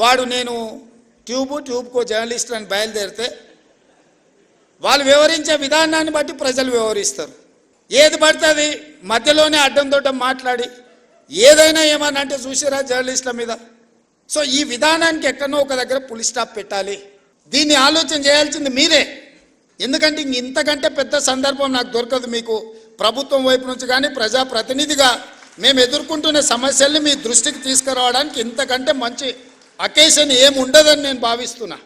వాడు నేను tube ట్యూబ్కో journalist అని బయలుదేరితే వాళ్ళు వివరించే విధానాన్ని బట్టి ప్రజలు వివరిస్తారు. ఏది పడితే అది మధ్యలోనే అడ్డం దొడ్డం మాట్లాడి ఏదైనా ఏమన్నా అంటే చూసిరా జర్నలిస్టుల మీద. సో ఈ విధానానికి ఎక్కడనో ఒక దగ్గర పులి స్టాప్ పెట్టాలి. దీన్ని ఆలోచన చేయాల్సింది మీరే. ఎందుకంటే ఇంక ఇంతకంటే పెద్ద సందర్భం నాకు దొరకదు మీకు. ప్రభుత్వం వైపు నుంచి కానీ ప్రజాప్రతినిధిగా మేము ఎదుర్కొంటున్న సమస్యల్ని మీ దృష్టికి తీసుకురావడానికి ఇంతకంటే మంచి అకేషన్ ఏముండదని ఉండదని నేను భావిస్తున్నా.